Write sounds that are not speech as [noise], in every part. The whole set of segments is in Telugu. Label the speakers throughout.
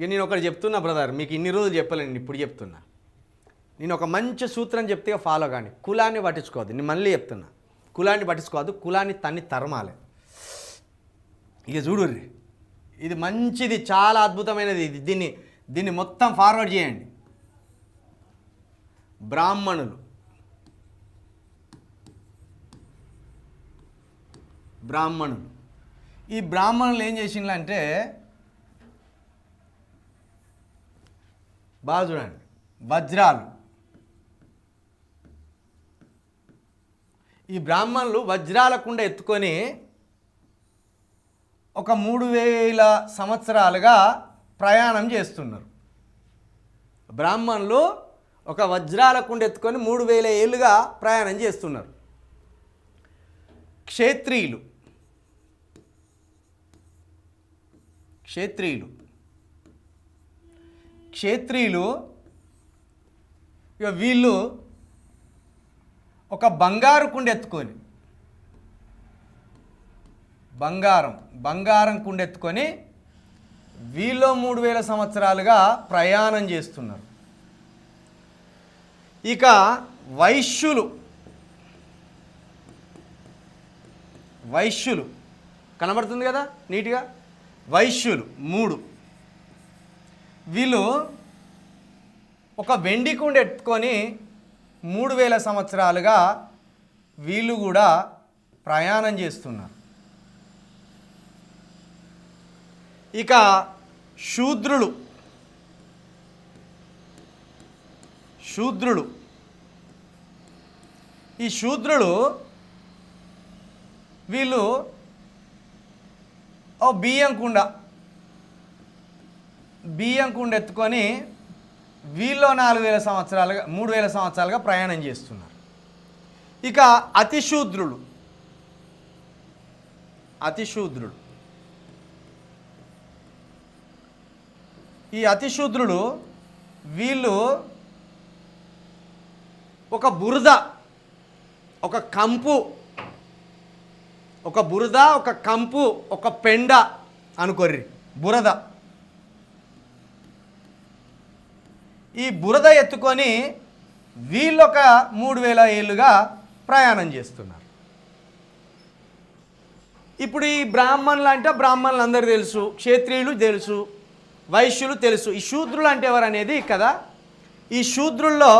Speaker 1: ఇక నేను ఒకటి చెప్తున్నా బ్రదర్ మీకు ఇన్ని రోజులు చెప్పలేను ఇప్పుడు చెప్తున్నా. నేను ఒక మంచి సూత్రం చెప్తే ఫాలో కానీ కులాన్ని పట్టించుకోవద్దు నేను మళ్ళీ చెప్తున్నా. కులాన్ని పట్టించుకోవద్దు కులాన్ని తన్ని తరమాలి. ఇక చూడుర్రి ఇది మంచిది చాలా అద్భుతమైనది ఇది దీన్ని దీన్ని మొత్తం ఫార్వర్డ్ చేయండి. బ్రాహ్మణులు. బ్రాహ్మణులు. ఈ బ్రాహ్మణులు ఏం చేసిండ్రంటే బాగా చూడండి. వజ్రాలు. ఈ బ్రాహ్మణులు వజ్రాల కుండ ఎత్తుకొని ఒక మూడు వేల సంవత్సరాలుగా ప్రయాణం చేస్తున్నారు. బ్రాహ్మణులు ఒక వజ్రాల కుండ ఎత్తుకొని మూడు వేల ఏళ్ళుగా ప్రయాణం చేస్తున్నారు. క్షేత్రియులు. క్షేత్రియులు. క్షేత్రియులు ఇక వీళ్ళు ఒక బంగారు కుండ ఎత్తుకొని బంగారం బంగారం కుండ ఎత్తుకొని వీళ్ళు మూడు వేల సంవత్సరాలుగా ప్రయాణం చేస్తున్నారు. ఇక వైశ్యులు వైశ్యులు కనబడుతుంది కదా నీట్గా? వైశ్యులు మూడు. వీళ్ళు ఒక వెండి కుండ ఎత్తుకొని మూడు వేల సంవత్సరాలుగా వీళ్ళు కూడా ప్రయాణం చేస్తున్నారు. ఇక శూద్రులు శూద్రులు. ఈ శూద్రులు వీళ్ళు ఓ బియ్యం కుండ బియ్యం కుండ ఎత్తుకొని వీళ్ళు నాలుగు వేల సంవత్సరాలుగా మూడు వేల సంవత్సరాలుగా ప్రయాణం చేస్తున్నారు. ఇక అతిశూద్రుడు అతిశూద్రుడు ఈ అతిశూద్రుడు వీళ్ళు ఒక బురద ఒక కంపు ఒక బురద ఒక కంపు ఒక పెండ అనుకోర్రి. బురద. ఈ బురద ఎత్తుకొని వీళ్ళొక మూడు వేల ఏళ్ళుగా ప్రయాణం చేస్తున్నారు. ఇప్పుడు ఈ బ్రాహ్మణులు అంటే బ్రాహ్మణులు అందరూ తెలుసు క్షేత్రియులు తెలుసు వైశ్యులు తెలుసు. ఈ శూద్రులు అంటే ఎవరు అనేది కదా ఈ శూద్రుల్లో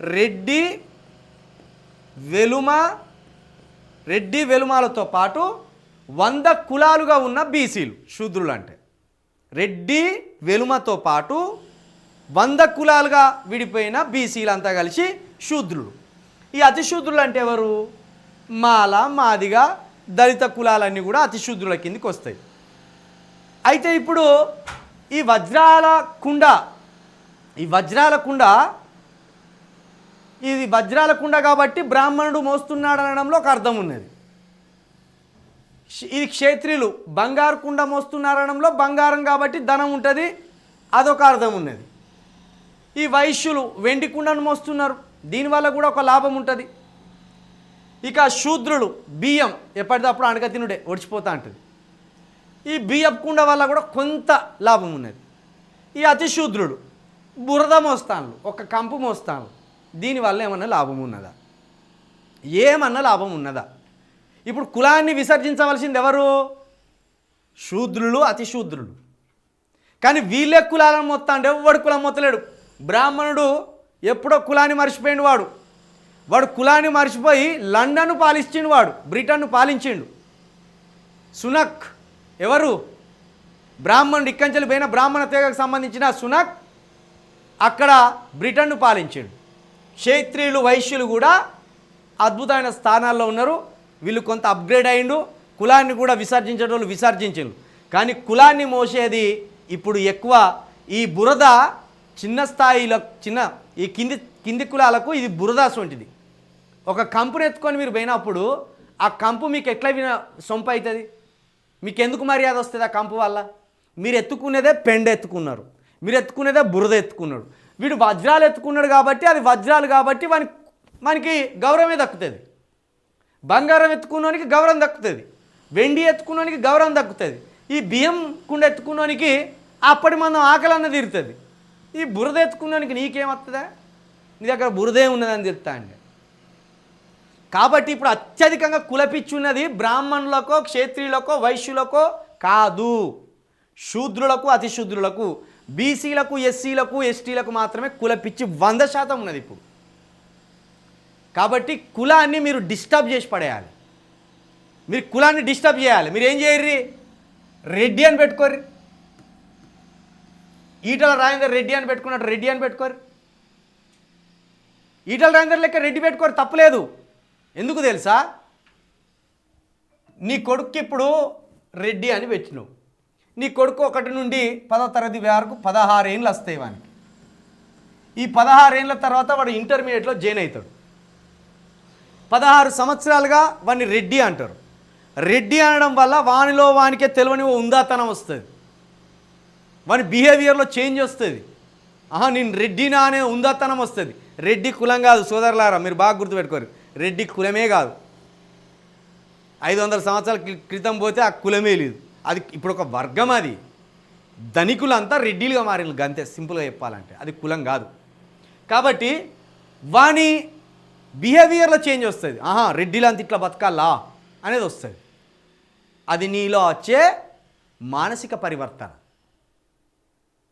Speaker 1: రెడ్డి వెలుమ రెడ్డి వెలుమాలతో పాటు వంద కులాలుగా ఉన్న బీసీలు శూద్రులు అంటే. రెడ్డి వెలుమతో పాటు వంద కులాలుగా విడిపోయిన బీసీలంతా కలిసి శూద్రులు. ఈ అతిశూద్రులు అంటే ఎవరు? మాల మాదిగా దళిత కులాలన్నీ కూడా అతిశూద్రుల కిందికి వస్తాయి. అయితే ఇప్పుడు ఈ వజ్రాల కుండ ఈ వజ్రాల కుండ ఇది వజ్రాల కుండ కాబట్టి బ్రాహ్మణుడు మోస్తున్నాడు అనడంలో ఒక అర్థం ఉన్నది. ఇది క్షేత్రియులు బంగారు కుండ మోస్తున్నారనడంలో బంగారం కాబట్టి ధనం ఉంటుంది అదొక అర్థం ఉన్నది. ఈ వైశ్యులు వెండి కుండను మోస్తున్నారు. దీనివల్ల కూడా ఒక లాభం ఉంటుంది. ఇక శూద్రులు బియ్యం ఎప్పటికప్పుడు అనక తినుడే ఒడిచిపోతా ఉంటుంది ఈ బియ్యం కుండ వల్ల కూడా కొంత లాభం ఉన్నది. ఈ అతిశూద్రుడు బురద మోస్తాను ఒక కంపు మోస్తాను దీనివల్ల ఏమన్నా లాభం ఉన్నదా? ఏమన్నా లాభం ఉన్నదా? ఇప్పుడు కులాన్ని విసర్జించవలసింది ఎవరు? శూద్రులు అతిశూద్రులు కానీ వీళ్ళే కులాలను మొత్తం అంటే ఎవడు కులం మొత్తలేడు? బ్రాహ్మణుడు ఎప్పుడో కులాన్ని మర్చిపోయిండు వాడు. వాడు కులాన్ని మర్చిపోయి లండన్ను పాలించిండు వాడు బ్రిటన్ను పాలించిండు. సునక్ ఎవరు? బ్రాహ్మణుడు ఇక్కంచెలు పోయిన బ్రాహ్మణ తెగకు సంబంధించిన సునక్ అక్కడ బ్రిటన్ను పాలించిండు. క్షేత్రియులు వైశ్యులు కూడా అద్భుతమైన స్థానాల్లో ఉన్నారు. వీళ్ళు కొంత అప్గ్రేడ్ అయిండు కులాన్ని కూడా విసర్జించేటోళ్ళు విసర్జించిండు కానీ కులాన్ని మోసేది ఇప్పుడు ఎక్కువ. ఈ బురద చిన్న స్థాయిలో చిన్న ఈ కింది కింది కులాలకు ఇది బురద సొంటిది ఒక కంపుని ఎత్తుకొని మీరు పోయినప్పుడు ఆ కంపు మీకు ఎట్లా విన సొంప అవుతుంది మీకు ఎందుకు మర్యాద వస్తుంది ఆ కంపు వల్ల? మీరు ఎత్తుకునేదే పెండ ఎత్తుకున్నారు. మీరు ఎత్తుకునేదే బురద ఎత్తుకున్నాడు. వీడు వజ్రాలు ఎత్తుకున్నాడు కాబట్టి అది వజ్రాలు కాబట్టి మన మనకి గౌరవమే దక్కుతుంది. బంగారం ఎత్తుకున్నోనికి గౌరవం దక్కుతుంది. వెండి ఎత్తుకున్నోనికి గౌరవం దక్కుతుంది. ఈ బియ్యం కుండ ఎత్తుకున్నోనికి అప్పటి మనం ఆకలి తీరుతుంది. ఈ బురద ఎత్తుకున్నానికి నీకేమవుతుందా నీ దగ్గర బురదే ఉన్నదని చెప్తా అండి కాబట్టి ఇప్పుడు అత్యధికంగా కులపిచ్చున్నది బ్రాహ్మణులకో క్షేత్రియులకో వైశ్యులకో కాదు. శూద్రులకు అతిశూద్రులకు బీసీలకు ఎస్సీలకు ఎస్టీలకు మాత్రమే కులపిచ్చి వంద శాతం ఉన్నది ఇప్పుడు. కాబట్టి కులాన్ని మీరు డిస్టర్బ్ చేసి పడేయాలి. మీరు కులాన్ని డిస్టర్బ్ చేయాలి. మీరు ఏం చేయర్రి? రెడ్డి అని పెట్టుకోర్రి. ఈటల రాజేందర్ రెడ్డి అని పెట్టుకున్నట్టు రెడ్డి అని పెట్టుకోరు. ఈటల రాజేందర్ లెక్క రెడ్డి పెట్టుకోరు తప్పలేదు ఎందుకు తెలుసా? నీ కొడుక్కి ఇప్పుడు రెడ్డి అని పెట్టినావు. నీ కొడుకు ఒకటి నుండి పదో తరగతి వరకు పదహారు ఏళ్ళు వస్తాయి వానికి. ఈ పదహారేళ్ళ తర్వాత వాడు ఇంటర్మీడియట్లో జాయిన్ అవుతాడు. పదహారు సంవత్సరాలుగా వాడిని రెడ్డి అంటారు. రెడ్డి అనడం వల్ల వానిలో వానికే తెలివని ఓ ఉందాతనం వస్తుంది. వాని బిహేవియర్లో చేంజ్ వస్తుంది. ఆహా నేను రెడ్డినా అనే ఉందాతనం వస్తుంది. రెడ్డి కులం కాదు సోదరులారా మీరు బాగా గుర్తుపెట్టుకోరు. రెడ్డి కులమే కాదు. ఐదు వందల సంవత్సరాల క్రితం పోతే ఆ కులమే లేదు. అది ఇప్పుడు ఒక వర్గం అది. ధనికులంతా రెడ్డిలుగా మారిన గంతే సింపుల్గా చెప్పాలంటే. అది కులం కాదు. కాబట్టి వాని బిహేవియర్లో చేంజ్ వస్తుంది. ఆహా రెడ్డిలంత ఇట్లా బతకాలా అనేది వస్తుంది. అది నీలో వచ్చే మానసిక పరివర్తన.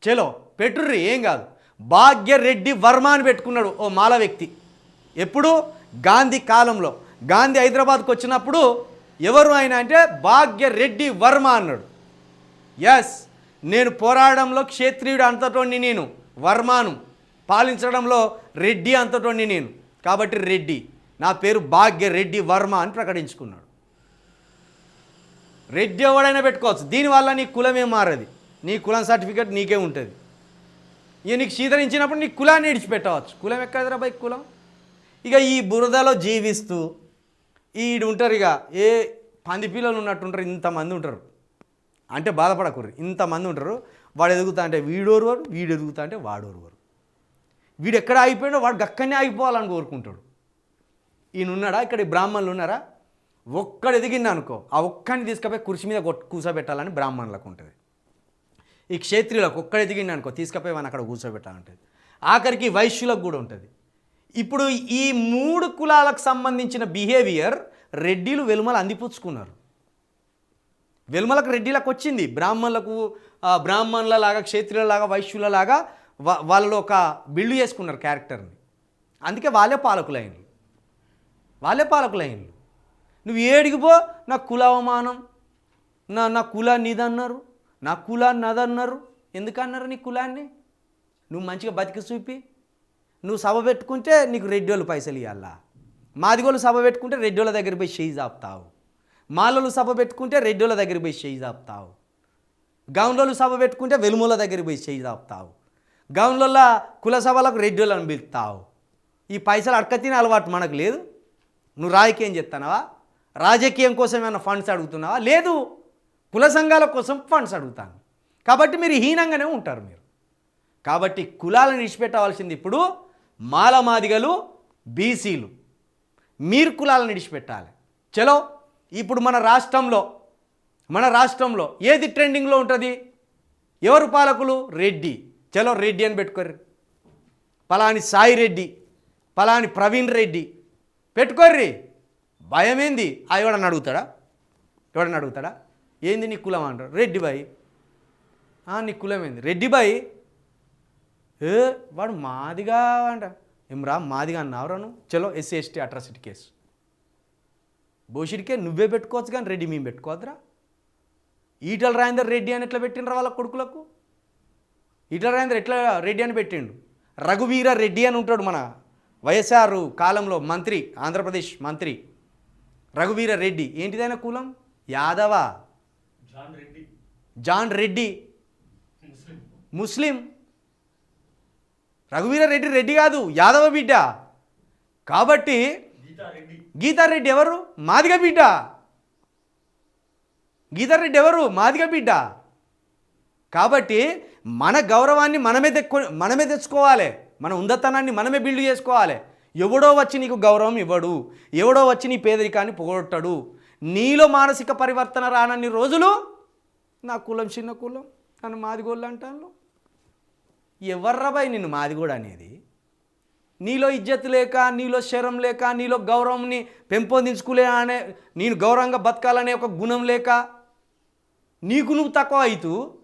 Speaker 1: చలో పెట్టుర్రి ఏం కాదు. భాగ్యరెడ్డి వర్మ అని పెట్టుకున్నాడు ఓ మాల వ్యక్తి. ఎప్పుడు? గాంధీ కాలంలో. గాంధీ హైదరాబాద్కు వచ్చినప్పుడు ఎవరు ఆయన అంటే భాగ్యరెడ్డి వర్మ అన్నాడు. ఎస్ నేను పోరాడంలో క్షేత్రియుడు అంతటోని నేను వర్మాను. పాలించడంలో రెడ్డి అంతటోని నేను. కాబట్టి రెడ్డి. నా పేరు భాగ్యరెడ్డి వర్మ అని ప్రకటించుకున్నాడు. రెడ్డి ఎవడైనా పెట్టుకోవచ్చు. దీనివల్ల నీ కులమే మారది. నీ కులం సర్టిఫికేట్ నీకే ఉంటుంది. ఇక నీకు శీతరించినప్పుడు నీ కులాన్ని విడిచిపెట్టవచ్చు. కులం ఎక్కడరా బైక్ కులం? ఇక ఈ బురదలో జీవిస్తూ ఈడు ఉంటారు ఇక ఏ పంది పిల్లలు ఉన్నట్టుంటారు ఇంతమంది ఉంటారు. అంటే బాధపడకూడదు ఇంతమంది ఉంటారు. వాడు ఎదుగుతా అంటే వీడోరువారు వీడు ఎదుగుతా అంటే వాడోరువారు వీడు. ఎక్కడ ఆగిపోయాడో వాడు గక్కనే ఆగిపోవాలని కోరుకుంటాడు. ఈయన ఉన్నాడా? ఇక్కడ బ్రాహ్మణులు ఉన్నారా? ఒక్కడు ఎదిగింది అనుకో ఆ ఒక్కడిని తీసుకుపోయి కుర్చీ మీద కూసబెట్టాలని బ్రాహ్మణులకు ఉంటుంది. ఈ క్షేత్రియులకు ఒక్కడే దిగిండి అనుకో తీసుకుపోయి మనం అక్కడ కూర్చోబెట్టాలంటుంది ఆఖరికి వైశ్యులకు కూడా ఉంటుంది. ఇప్పుడు ఈ మూడు కులాలకు సంబంధించిన బిహేవియర్ రెడ్డిలు వెలుమలు అందిపుచ్చుకున్నారు. వెలుమలకు రెడ్డిలకు వచ్చింది. బ్రాహ్మణులకు బ్రాహ్మణులలాగా క్షేత్రులలాగా వైశ్యులలాగా వాళ్ళు వాళ్ళలో ఒక బిల్డ్ చేసుకున్నారు క్యారెక్టర్ని. అందుకే వాళ్ళే పాలకులైనలు వాళ్ళే పాలకులైనలు నువ్వు ఏడిగిపో నా కుల అవమానం నా నా కుల నీదన్నారు నా కులాన్ని నదన్నారు. ఎందుకన్నారు నీ కులాన్ని? నువ్వు మంచిగా బతికి చూపి. నువ్వు సభ పెట్టుకుంటే నీకు రెడ్డోళ్ళు పైసలు ఇవ్వాలా మాదిగోళ్ళు సభ పెట్టుకుంటే రెడ్డోళ్ళ దగ్గర పోయి చేయి ఆపుతావు మాలలు సభ పెట్టుకుంటే రెడ్డోళ్ళ దగ్గర పోయి చేయి చాపుతావు. గౌన్లోళ్ళు సభ పెట్టుకుంటే వెలుముల దగ్గర పోయి చేయి ఆపుతావు గౌన్ల కుల సభలకు రెడ్డోళ్ళని పిలుస్తావు ఈ పైసలు అడక తినే అలవాటు మనకు లేదు. నువ్వు రాజకీయం చెప్తానవా రాజకీయం కోసం ఏమైనా ఫండ్స్ అడుగుతున్నావా? లేదు. కుల సంఘాల కోసం ఫండ్స్ అడుగుతాను. కాబట్టి మీరు హీనంగానే ఉంటారు మీరు. కాబట్టి కులాలను విడిచిపెట్టవలసింది ఇప్పుడు మాలమాదిగలు బీసీలు. మీరు కులాలను విడిచిపెట్టాలి చలో ఇప్పుడు మన రాష్ట్రంలో మన రాష్ట్రంలో ఏది ట్రెండింగ్లో ఉంటుంది? ఎవరు పాలకులు? రెడ్డి. చలో రెడ్డి అని పెట్టుకోర్రి. పలాని సాయి రెడ్డి పలాని ప్రవీణ్ రెడ్డి పెట్టుకోర్రి. భయమేంది? ఆ ఎవడని అడుగుతాడా? ఎవడని అడుగుతాడా? ఏంది నీ కులం అంటారు రెడ్డి బాయ్. నీ కులం ఏంది? రెడ్డి బాయ్. ఏ వాడు మాదిగా అంట. ఏమ్రా మాదిగా అన్నావురా నువ్వు? చలో ఎస్సీ ఎస్టీ అట్రాసిటీ కేసు. భూషిడికే నువ్వే పెట్టుకోవచ్చు కానీ రెడ్డి మేము పెట్టుకోవద్దురా. ఈటల రాయందర్ రెడ్డి అని ఎట్లా పెట్టిండ్రా వాళ్ళ కొడుకులకు? ఈటల రాయందర్ ఎట్లా రెడ్డి అని పెట్టిండు? రఘువీర రెడ్డి అని ఉంటాడు మన వైఎస్ఆర్ కాలంలో మంత్రి ఆంధ్రప్రదేశ్ మంత్రి రఘువీర రెడ్డి. ఏంటిదైనా కులం? యాదవ?
Speaker 2: జాన్ రెడ్డి. ముస్లిం.
Speaker 1: ముస్లిం. రఘువీర రెడ్డి రెడ్డి కాదు యాదవ బిడ్డ. కాబట్టి
Speaker 2: గీతారెడ్డి
Speaker 1: ఎవరు? మాదిగ బిడ్డ. గీతారెడ్డి ఎవరు? మాదిగ బిడ్డ. కాబట్టి మన గౌరవాన్ని మనమే తెక్కు మనమే తెచ్చుకోవాలి. మన ఉందతనాన్ని మనమే బిల్డ్ చేసుకోవాలి. ఎవడో వచ్చి నీకు గౌరవం ఇవ్వడు. ఎవడో వచ్చి నీ పేదరికాన్ని పొగొట్టడు. నీలో మానసిక పరివర్తన రానన్ని రోజులు నా కులం చిన్న కులం నన్ను మాదిగోళ్ళు అంటాను ఎవర్రబాయ్ నిన్ను మాదిగోడు అనేది? నీలో ఇజ్జత్ లేక నీలో శరం లేక నీలో గౌరవంని పెంపొందించుకులే అనే నేను గౌరవంగా బతకాలనే ఒక గుణం లేక నీకు నువ్వు తక్కువ అవుతూ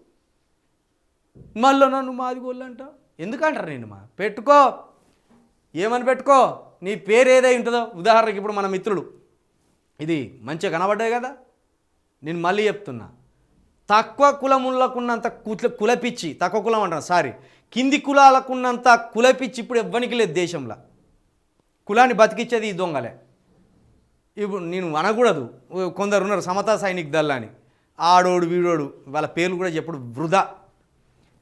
Speaker 1: మళ్ళీ నన్ను మాదిగోళ్ళు అంటావు? ఎందుకంటారు నేను మా? పెట్టుకో. ఏమని పెట్టుకో? నీ పేరు ఏదై ఉంటుందో? ఉదాహరణకి ఇప్పుడు మన మిత్రుడు ఇది మంచిగా కనబడ్డాయి కదా? నేను మళ్ళీ చెప్తున్నా. తక్కువ కులములకున్నంత కుల కులపిచ్చి తక్కువ కులం అంటాను సారీ కింది కులాలకున్నంత కులపిచ్చి ఇప్పుడు ఎవ్వనికి లేదు దేశంలో. కులాన్ని బతికిచ్చేది ఈ దొంగలే. ఇప్పుడు నేను అనకూడదు. కొందరు ఉన్నారు సమతా సైనిక్ దళ అని ఆడోడు వీడోడు వాళ్ళ పేర్లు కూడా చెప్పుడు వృధా.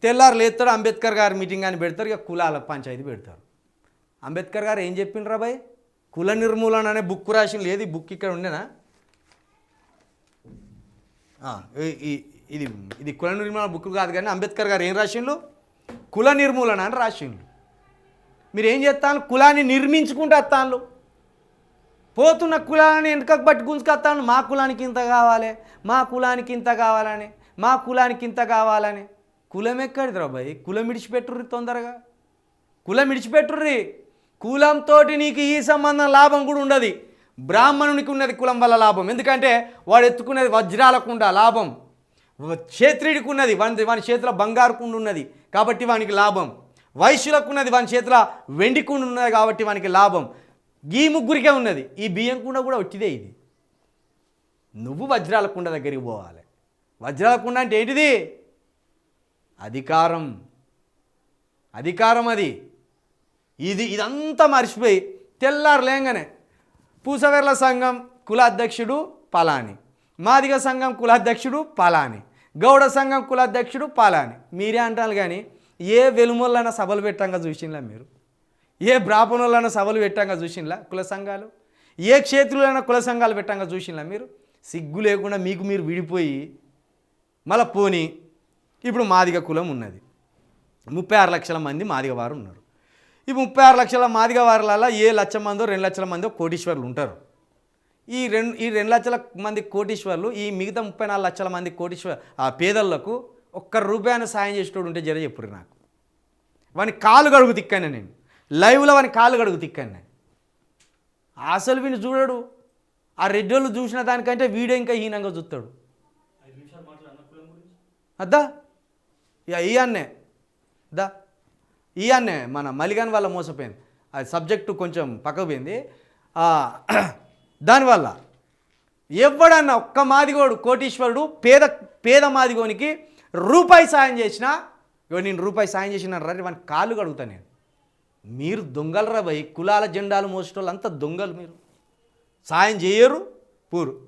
Speaker 1: తెల్లారు లేస్తాడు అంబేద్కర్ గారు మీటింగ్ అని పెడతారు ఇక కులాల పంచాయతీ పెడతారు. అంబేద్కర్ గారు ఏం చెప్పిండ్రా బాయ్? కుల నిర్మూలన అనే బుక్ రాసిన లేదు ఈ బుక్ ఇక్కడ ఉండేనా? ఈ- ఇది ఇది కుల నిర్మూలన బుక్ కాదు కానీ అంబేద్కర్ గారు ఏం రాసిండ్రు కుల నిర్మూలన అని రాసిండ్రు మీరు ఏం చేస్తాను కులాన్ని నిర్మించుకుంటూ వస్తాను పోతున్న కులాన్ని వెనుకకు బట్టి గుంజుకొస్తాను మా కులానికి ఇంత కావాలి మా కులానికి ఇంత కావాలని మా కులానికి ఇంత కావాలని. కులం ఎక్కడిది రాబాయ్ కులం విడిచిపెట్టుర్రి తొందరగా. కులం విడిచిపెట్టుర్రి. కులంతో నీకు ఈ సంబంధం లాభం కూడా ఉండదు. బ్రాహ్మణునికి ఉన్నది కులం వల్ల లాభం. ఎందుకంటే వాడు ఎత్తుకున్నది వజ్రాలకుండా లాభం. క్షేత్రుడికి ఉన్నది వాని వాని చేతిలో బంగారు కుండు ఉన్నది కాబట్టి వానికి లాభం. వైశ్యులకు ఉన్నది వాని చేతిలో వెండి కుండు ఉన్నది కాబట్టి వానికి లాభం. ఈ ముగ్గురికే ఉన్నది. ఈ బియ్యం కుండ కూడా వచ్చిదే ఇది. నువ్వు వజ్రాల కుండ దగ్గరికి పోవాలి. వజ్రాల కుండ అంటే ఏంటిది? అధికారం. అధికారం అది. ఇది ఇదంతా మర్చిపోయి తెల్లారు లేంగానే పూసవేర్ల సంఘం కులాధ్యక్షుడు పలాని మాదిగ సంఘం కులాధ్యక్షుడు పలాని గౌడ సంఘం కులాధ్యక్షుడు పలాని. మీరే అంటారు కానీ ఏ వెలుమొల్లైనా సభలు పెట్టంగా చూసింలా మీరు? ఏ బ్రాహ్మణులైనా సభలు పెట్టంగా చూసింలా కుల సంఘాలు? ఏ క్షేత్రులైనా కుల సంఘాలు పెట్టంగా చూసింలా మీరు? సిగ్గు లేకుండా మీకు మీరు విడిపోయి మళ్ళా పోని ఇప్పుడు మాదిగ కులం ఉన్నది. ముప్పై ఆరు లక్షల మంది మాదిగ వారు ఉన్నారు. ఈ ముప్పై ఆరు లక్షల మాదిగ వారులలో ఏ లక్ష మందో రెండు లక్షల మందో కోటీశ్వర్లు ఉంటారు. ఈ రెండు ఈ రెండు లక్షల మంది కోటీశ్వర్లు ఈ మిగతా ముప్పై నాలుగు లక్షల మంది కోటీశ్వర్ ఆ పేదలకు ఒక్క రూపాయన సాయం చేసేటోడు ఉంటే జర చెప్పురు నాకు. వాని కాలు గడుగు తిక్కాను నేను. లైవ్లో వాని కాలు గడుగు తిక్కాను నేను. అసలు వీని చూడడు. ఆ రెడ్డోళ్ళు చూసిన దానికంటే వీడియో ఇంకా హీనంగా చూస్తాడు అద్దా? ఇక అన్నే. దా? ఈ మన మలిగాన్ వల్ల మోసపోయింది. అది సబ్జెక్టు కొంచెం పక్కకు పోయింది. [clears throat] దానివల్ల ఎవడన్నా ఒక్క మాదిగోడు కోటీశ్వరుడు పేద పేద మాదిగోనికి రూపాయి సాయం చేసినా ఇగో నేను రూపాయి సాయం చేసిన రండి వాని కాళ్ళు కడుగుతాను నేను. మీరు దొంగలరా భయ్ కులాల జెండాలు మోసేటోళ్ళు అంతా దొంగలు మీరు. సాయం చేయరు పూరు.